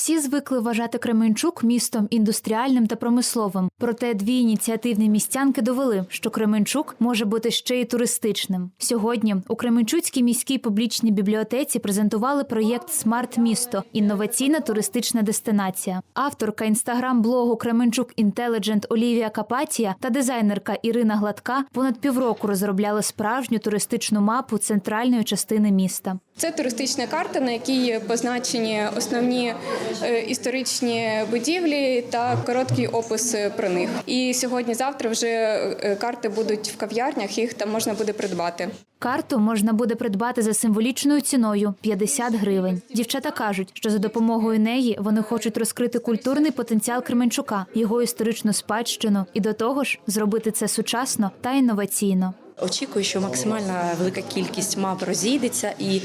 Всі звикли вважати Кременчук містом індустріальним та промисловим. Проте дві ініціативні містянки довели, що Кременчук може бути ще й туристичним. Сьогодні у Кременчуцькій міській публічній бібліотеці презентували проєкт Смарт місто інноваційна туристична дестинація. Авторка інстаграм-блогу Кременчук Інтеліджент Олівія Капатія та дизайнерка Ірина Гладка понад півроку розробляли справжню туристичну мапу центральної частини міста. Це туристична карта, на якій позначені основні е, історичні будівлі та короткий опис про них. І сьогодні-завтра вже е, карти будуть в кав'ярнях, їх там можна буде придбати. Карту можна буде придбати за символічною ціною 50 гривень. Дівчата кажуть, що за допомогою неї вони хочуть розкрити культурний потенціал Кременчука, його історичну спадщину і до того ж зробити це сучасно та інноваційно. Очікую, що максимальна велика кількість мап розійдеться і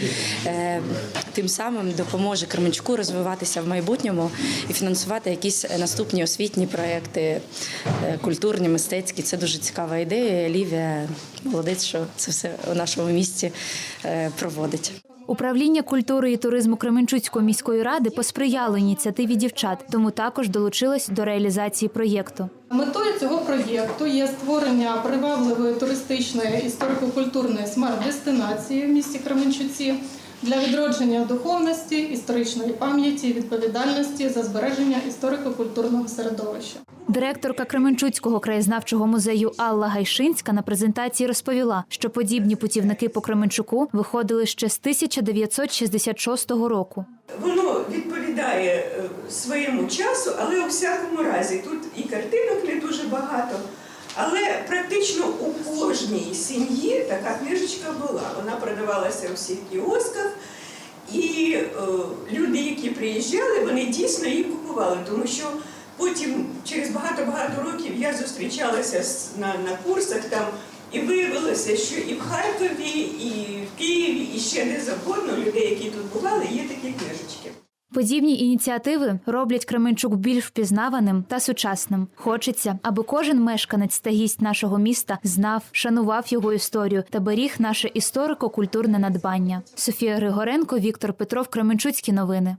е, тим самим допоможе Кременчуку розвиватися в майбутньому і фінансувати якісь наступні освітні проекти, е, культурні, мистецькі. Це дуже цікава ідея. Лівія молодець, що це все у нашому місті е, проводить. Управління культури і туризму Кременчуцької міської ради посприяло ініціативі дівчат, тому також долучилось до реалізації проєкту. Метою цього проєкту є створення привабливої туристичної історико-культурної смарт-дестинації в місті Кременчуці для відродження духовності, історичної пам'яті відповідальності за збереження історико-культурного середовища. Директорка Кременчуцького краєзнавчого музею Алла Гайшинська на презентації розповіла, що подібні путівники по Кременчуку виходили ще з 1966 року. Воно відповідає е, своєму часу, але у всякому разі тут і картинок не дуже багато. Але практично у кожній сім'ї така книжечка була. Вона продавалася у всіх кіосках, і е, люди, які приїжджали, вони дійсно її купували, тому що потім, через багато-багато років, я зустрічалася на, на курсах там. І виявилося, що і в Харкові, і в Києві, і ще де завгодно людей, які тут бували, є такі книжечки. Подібні ініціативи роблять Кременчук більш впізнаваним та сучасним. Хочеться, аби кожен мешканець та гість нашого міста знав, шанував його історію та беріг наше історико-культурне надбання. Софія Григоренко, Віктор Петров, Кременчуцькі новини.